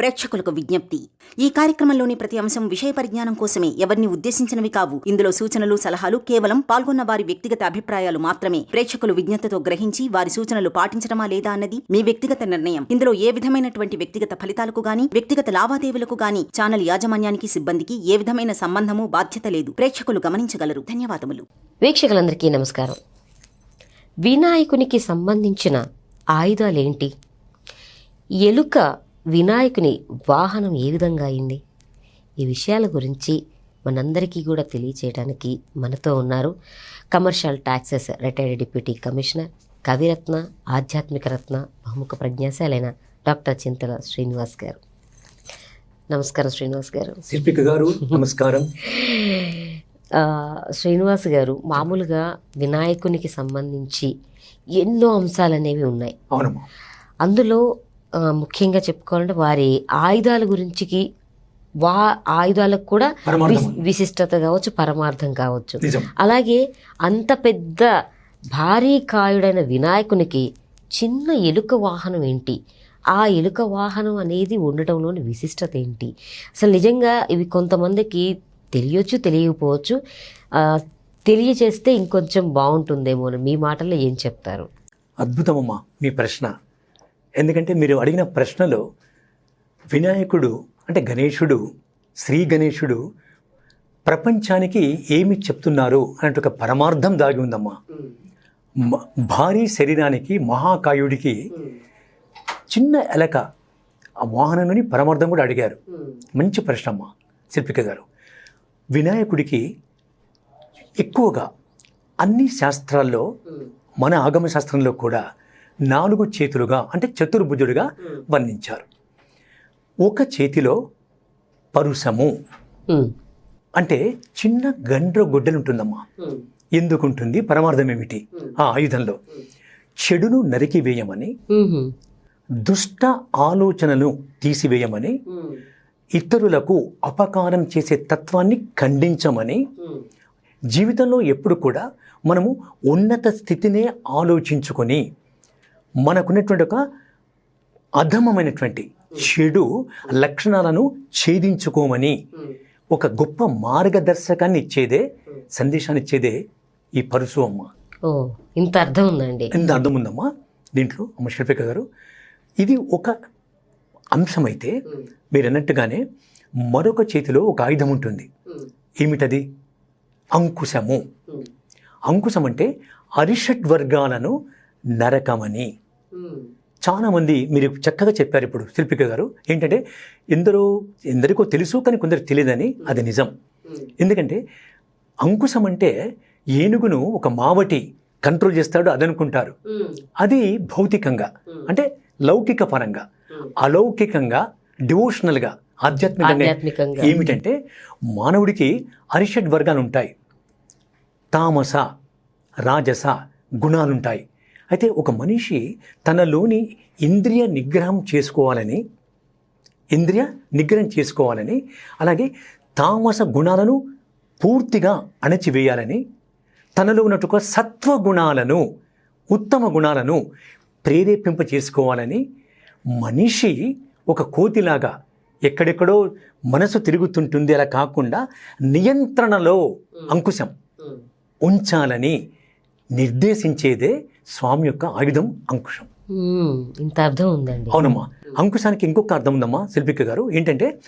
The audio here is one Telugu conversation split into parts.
ప్రేక్షకులకు విజ్ఞప్తి. ఈ కార్యక్రమంలోని ప్రతి అంశం విషయ పరిజ్ఞానం కోసమే ఎవరిని ఉద్దేశించినవి కావు. ఇందులో సూచనలు సలహాలు కేవలం పాల్గొన్న వారి వ్యక్తిగత అభిప్రాయాలు మాత్రమే. ప్రేక్షకులు విజ్ఞతతో గ్రహించి వారి సూచనలు పాటించడమా లేదా అన్నది మీ వ్యక్తిగత నిర్ణయం. ఇందులో ఏ విధమైనటువంటి వ్యక్తిగత ఫలితాలకు గాని వ్యక్తిగత లావాదేవీలకు గాని ఛానల్ యాజమాన్యానికి సిబ్బందికి ఏ విధమైన సంబంధము బాధ్యత లేదు. ప్రేక్షకులు గమనించగలరు. ధన్యవాదములు. వీక్షకులందరికీ నమస్కారం. వినాయకునికి సంబంధించిన ఆయుధాలేంటి? ఎలుక వినాయకుని వాహనం ఏ విధంగా అయింది? ఈ విషయాల గురించి మనందరికీ కూడా తెలియచేయడానికి మనతో ఉన్నారు commercial taxes retired deputy commissioner కవిరత్న ఆధ్యాత్మిక రత్న బహుముఖ ప్రజ్ఞాశాలైన డాక్టర్ చింతల శ్రీనివాస్ గారు. నమస్కారం శ్రీనివాస్ గారు. శిల్పిక గారు నమస్కారం. శ్రీనివాస్ గారు మామూలుగా వినాయకునికి సంబంధించి ఎన్నో అంశాలు అనేవి ఉన్నాయి అందులో ముఖ్యంగా చెప్పుకోవాలంటే వారి ఆయుధాల గురించికి వా ఆయుధాలకు కూడా విశిష్టత కావచ్చు పరమార్థం కావచ్చు. అలాగే అంత పెద్ద భారీ కాయుడైన వినాయకునికి చిన్న ఎలుక వాహనం ఏంటి? ఆ ఎలుక వాహనం అనేది ఉండటంలోని విశిష్టత ఏంటి? అసలు నిజంగా ఇవి కొంతమందికి తెలియచ్చు తెలియకపోవచ్చు. తెలియచేస్తే ఇంకొంచెం బాగుంటుందేమో అని మీ మాటల్లో ఏం చెప్తారు? అద్భుతమమ్మా మీ ప్రశ్న. ఎందుకంటే మీరు అడిగిన ప్రశ్నలో వినాయకుడు అంటే గణేశుడు శ్రీ గణేశుడు ప్రపంచానికి ఏమి చెప్తున్నారు అన్నట్టు ఒక పరమార్థం దాగి ఉందమ్మా. భారీ శరీరానికి మహాకాయుడికి చిన్న ఎలక ఆ వాహనంలోని పరమార్థం కూడా అడిగారు. మంచి ప్రశ్న అమ్మా శిల్పిక గారు. వినాయకుడికి ఎక్కువగా అన్ని శాస్త్రాల్లో మన ఆగమ శాస్త్రంలో కూడా నాలుగు చేతులుగా అంటే చతుర్భుజుడిగా వర్ణించారు. ఒక చేతిలో పరుసము. అంటే చిన్న గండ్ర గొడ్డలు ఉంటుందమ్మా. ఎందుకుంటుంది? పరమార్థం ఏమిటి? ఆ ఆయుధంలో. చెడును నరికివేయమని దుష్ట ఆలోచనలు తీసివేయమని ఇతరులకు అపకారం చేసే తత్వాన్ని ఖండించమని జీవితంలో ఎప్పుడు కూడా మనము ఉన్నత స్థితినే ఆలోచించుకొని మనకున్నటువంటి ఒక అధమమైనటువంటి చెడు లక్షణాలను ఛేదించుకోమని ఒక గొప్ప మార్గదర్శకాన్ని ఇచ్చేదే సందేశాన్ని ఇచ్చేదే ఈ పరుసు అమ్మ. ఓ ఇంత అర్థం ఉందండి. ఎంత అర్థం ఉందమ్మా. దీంట్లో అమ్మ శిల్పిక గారు ఇది ఒక అంశమైతే మీరు అన్నట్టుగానే మరొక చేతిలో ఒక ఆయుధం ఉంటుంది. ఏమిటది? అంకుశము. అంకుశం అంటే అరిషడ్ వర్గాలను నరకమని. చాలామంది మీరు చక్కగా చెప్పారు ఇప్పుడు శిల్పిక గారు. ఏంటంటే ఎందరో ఎందరికో తెలుసు కానీ కొందరు తెలియదని అది నిజం. ఎందుకంటే అంకుశం అంటే ఏనుగును ఒక మావటి కంట్రోల్ చేస్తాడు అదనుకుంటారు. అది భౌతికంగా అంటే లౌకిక పరంగా అలౌకికంగా డివోషనల్గా ఆధ్యాత్మికంగా ఆధ్యాత్మికంగా. ఏమిటంటే మానవుడికి అరిషడ్ వర్గాలు ఉంటాయి తామస రాజస గుణాలుంటాయి. అయితే ఒక మనిషి తనలోని ఇంద్రియ నిగ్రహం చేసుకోవాలని ఇంద్రియ నిగ్రహం చేసుకోవాలని అలాగే తామస గుణాలను పూర్తిగా అణచివేయాలని తనలో ఉన్నట్టు సత్వ గుణాలను ఉత్తమ గుణాలను ప్రేరేపింప చేసుకోవాలని మనిషి ఒక కోతిలాగా ఎక్కడెక్కడో మనసు తిరుగుతుంటుంది. అలా కాకుండా నియంత్రణలో అంకుశం ఉంచాలని నిర్దేశించేదే స్వామి యొక్క ఆయుధం అంకుశం. ఇంత అర్థం ఉందండి. అవునమ్మా. అంకుశానికి ఇంకొక అర్థం ఉందమ్మా శిల్పిక గారు. ఏంటంటే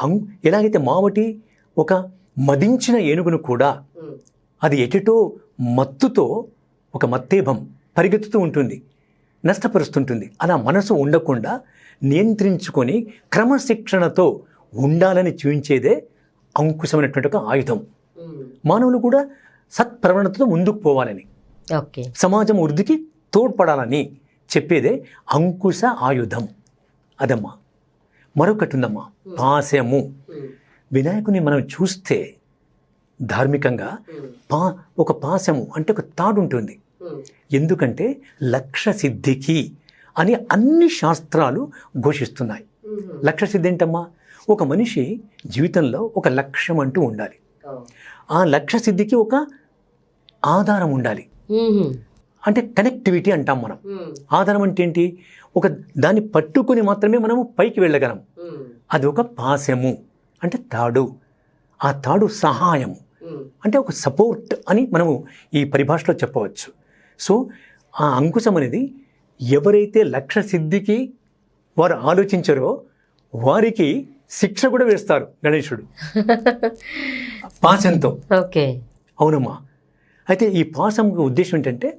అం ఎలాగైతే మావటి ఒక మదించిన ఏనుగును కూడా అది ఎటుటో మత్తుతో ఒక మత్తేభం పరిగెత్తుతూ ఉంటుంది నష్టపరుస్తుంటుంది. అలా మనసు ఉండకుండా నియంత్రించుకొని క్రమశిక్షణతో ఉండాలని చూపించేదే అంకుశమైనటువంటి ఒక ఆయుధం. మానవులు కూడా సత్ప్రవణతతో ముందుకు పోవాలని. సమాజం వృద్ధికి తోడ్పడాలని చెప్పేదే అంకుశ ఆయుధం. అదమ్మా. మరొకటి ఉందమ్మా. పాశము. వినాయకుని మనం చూస్తే ధార్మికంగా పా ఒక పాశము అంటే ఒక తాడు ఉంటుంది. ఎందుకంటే లక్ష్య సిద్ధికి అని అన్ని శాస్త్రాలు ఘోషిస్తున్నాయి. లక్ష్య సిద్ధి ఏంటమ్మా? ఒక మనిషి జీవితంలో ఒక లక్ష్యం అంటూ ఉండాలి. ఆ లక్ష్య సిద్ధికి ఒక ఆధారం ఉండాలి. అంటే కనెక్టివిటీ అంటాం మనం. ఆధారం అంటే ఏంటి? ఒక దాన్ని పట్టుకొని మాత్రమే మనము పైకి వెళ్ళగలం. అది ఒక పాశము అంటే తాడు. ఆ తాడు సహాయం. అంటే ఒక సపోర్ట్ అని మనము ఈ పరిభాషలో చెప్పవచ్చు. సో ఆ అంకుశం అనేది ఎవరైతే లక్ష్య సిద్ధికి వారు ఆలోచించారో వారికి శిక్ష కూడా వేస్తారు గణేశుడు. పాశంతో. ఓకే. అవునమ్మా. అయితే ఈ పాసం ఉద్దేశం ఏంటంటే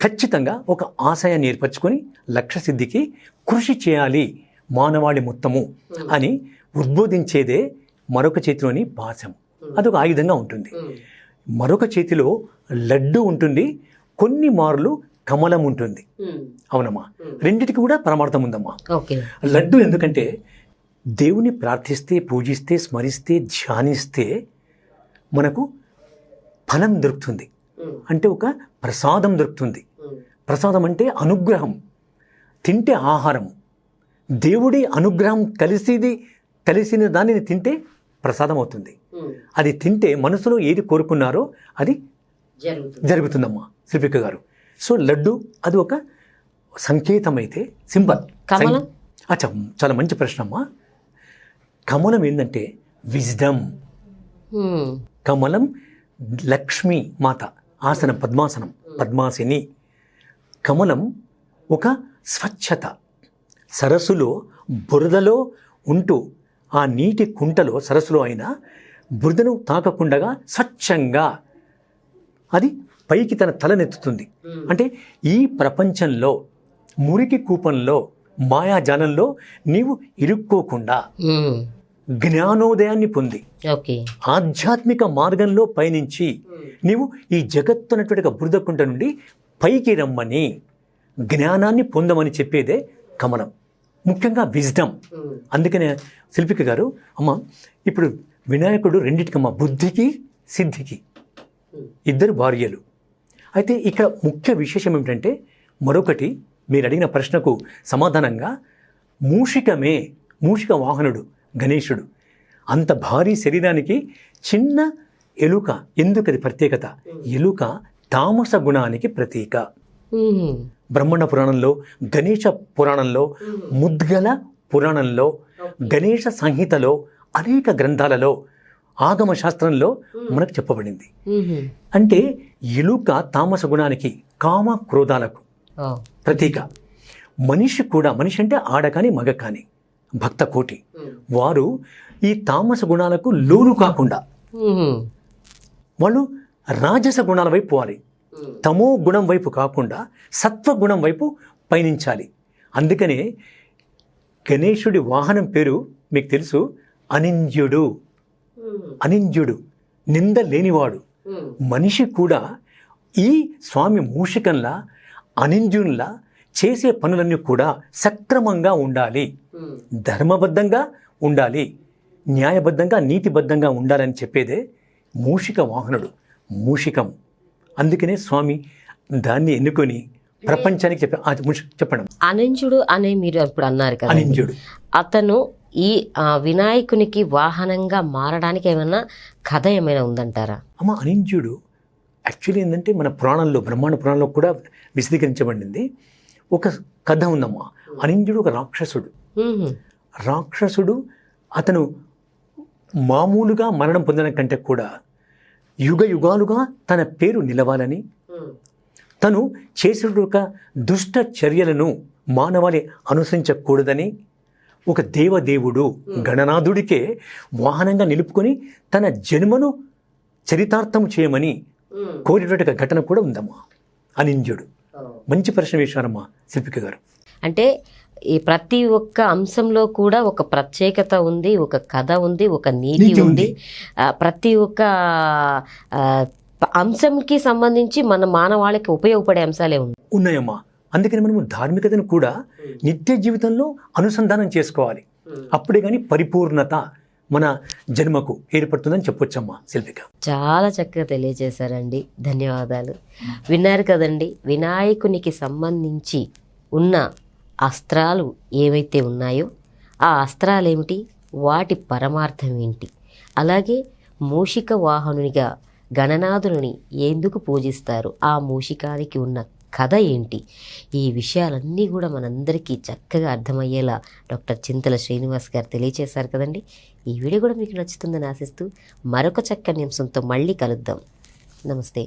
ఖచ్చితంగా ఒక ఆశయాన్ని ఏర్పరచుకొని లక్ష్య సిద్ధికి కృషి చేయాలి మానవాళి మొత్తము అని ఉద్బోధించేదే మరొక చేతిలోని పాశం. అదొక ఆయుధంగా ఉంటుంది. మరొక చేతిలో లడ్డు ఉంటుంది కొన్ని మార్లు కమలం ఉంటుంది. అవునమ్మా? రెండిటికి కూడా పరమార్థం ఉందమ్మా. లడ్డు ఎందుకంటే దేవుని ప్రార్థిస్తే పూజిస్తే స్మరిస్తే ధ్యానిస్తే మనకు ఫలం దొరుకుతుంది. అంటే ఒక ప్రసాదం దొరుకుతుంది. ప్రసాదం అంటే అనుగ్రహం. తింటే ఆహారం. దేవుడి అనుగ్రహం కలిసిది కలిసిన దానిని తింటే ప్రసాదం అవుతుంది. అది తింటే మనసులో ఏది కోరుకున్నారో అది జరుగుతుంది. జరుగుతుందమ్మా శిల్పిక గారు. సో లడ్డు అది ఒక సంకేతం అయితే సింబల్? అచ్చా చాలా మంచి ప్రశ్న అమ్మా. కమలం ఏంటంటే విజ్డమ్. కమలం లక్ష్మీ మాత. ఆసనం పద్మాసనం పద్మాసిని. కమలం ఒక స్వచ్ఛత. సరస్సులో బురదలో ఉంటూ ఆ నీటి కుంటలో సరస్సులో అయినా బురదను తాకకుండగా స్వచ్ఛంగా. అది పైకి తన తలనెత్తుతుంది. అంటే ఈ ప్రపంచంలో మురికి కూపంలో మాయాజాలంలో నీవు ఇరుక్కోకుండా. జ్ఞానోదయాన్ని పొంది. ఆధ్యాత్మిక మార్గంలో పయనించి నీవు ఈ జగత్తున్నటువంటి బురద కుంట నుండి పైకి రమ్మని జ్ఞానాన్ని పొందమని చెప్పేదే కమలం. ముఖ్యంగా విజ్డమ్. అందుకనే శిల్పిక గారు అమ్మ ఇప్పుడు వినాయకుడు రెండిటికమ్మ బుద్ధికి సిద్ధికి. ఇద్దరు భార్యలు అయితే ఇక్కడ ముఖ్య విశేషం ఏమిటంటే మరొకటి మీరు అడిగిన ప్రశ్నకు సమాధానంగా మూషికమే మూషిక వాహనుడు గణేశుడు. అంత భారీ శరీరానికి చిన్న ఎలుక. ఎందుకు అది ప్రత్యేకత? ఎలుక తామస గుణానికి ప్రతీక. బ్రహ్మణ పురాణంలో గణేష పురాణంలో ముద్గల పురాణంలో గణేష సంహితలో అనేక గ్రంథాలలో ఆగమ శాస్త్రంలో మనకు చెప్పబడింది. అంటే ఎలుక తామస గుణానికి కామ క్రోధాలకు ప్రతీక. మనిషి కూడా మనిషి అంటే ఆడ కానీ మగ కానీ భక్త కోటి వారు ఈ తామస గుణాలకు లోను కాకుండా వాళ్ళు రాజస గుణాల వైపు పోవాలి. తమో గుణం వైపు కాకుండా సత్వ గుణం వైపు పయనించాలి. అందుకనే గణేశుడి వాహనం పేరు మీకు తెలుసు అనింద్యుడు. అనింద్యుడు నింద లేనివాడు. మనిషి కూడా ఈ స్వామి మూషికంలా అనింద్యునిలా చేసే పనులన్నీ కూడా సక్రమంగా ఉండాలి. ధర్మబద్ధంగా ఉండాలి న్యాయబద్ధంగా నీతిబద్ధంగా ఉండాలని చెప్పేదే మూషిక వాహనుడు మూషికం. అందుకనే స్వామి దాన్ని ఎన్నుకొని ప్రపంచానికి చెప్ప చెప్పండి. అనంజుడు అనే మీరు ఇప్పుడు అన్నారు కదా. అనింద్యుడు అతను ఈ వినాయకునికి వాహనంగా మారడానికి ఏమైనా కథ ఏమైనా ఉందంటారా? అమ్మ అనింద్యుడు యాక్చువల్లీ ఏంటంటే మన పురాణంలో బ్రహ్మాండ పురాణంలో కూడా విశదీకరించబడింది. ఒక కథ ఉందమ్మా. అనింద్యుడు ఒక రాక్షసుడు. రాక్షసుడు అతను మామూలుగా మరణం పొందడం కంటే కూడా యుగ యుగాలుగా తన పేరు నిలవాలని తను చేసిన ఒక దుష్ట చర్యలను మానవాళి అనుసరించకూడదని ఒక దేవదేవుడు గణనాథుడికే వాహనంగా నిలుపుకొని తన జన్మను చరితార్థం చేయమని కోరినటువంటి ఒక ఘటన కూడా ఉందమ్మా. అనింద్యుడు. మంచి ప్రశ్న వేశారమ్మా శిల్పిక గారు. అంటే ఈ ప్రతి ఒక్క అంశంలో కూడా ఒక ప్రత్యేకత ఉంది ఒక కథ ఉంది ఒక నీతి ఉంది. ప్రతి ఒక్క అంశంకి సంబంధించి మన మానవాళికి ఉపయోగపడే అంశాలే ఉంది ఉన్నాయమ్మా. అందుకని మనము ధార్మికతను కూడా నిత్య జీవితంలో అనుసంధానం చేసుకోవాలి. అప్పుడే కానీ పరిపూర్ణత మన జన్మకు ఏర్పడుతుందని చెప్పొచ్చమ్మా శిల్పిక. చాలా చక్కగా తెలియజేశారండి. ధన్యవాదాలు. విన్నారు కదండి వినాయకునికి సంబంధించి ఉన్న అస్త్రాలు ఏవైతే ఉన్నాయో ఆ అస్త్రాలు ఏమిటి వాటి పరమార్థం ఏంటి? అలాగే మూషిక వాహనునిగా గణనాథుని ఎందుకు పూజిస్తారు? ఆ మూషికానికి ఉన్న కథ ఏంటి? ఈ విషయాలన్నీ కూడా మనందరికీ చక్కగా అర్థమయ్యేలా డాక్టర్ చింతల శ్రీనివాస్ గారు తెలియచేశారు కదండి. ఈ వీడియో కూడా మీకు నచ్చుతుందని ఆశిస్తూ మరొక చక్కని అంశంతో మళ్ళీ కలుద్దాం. నమస్తే.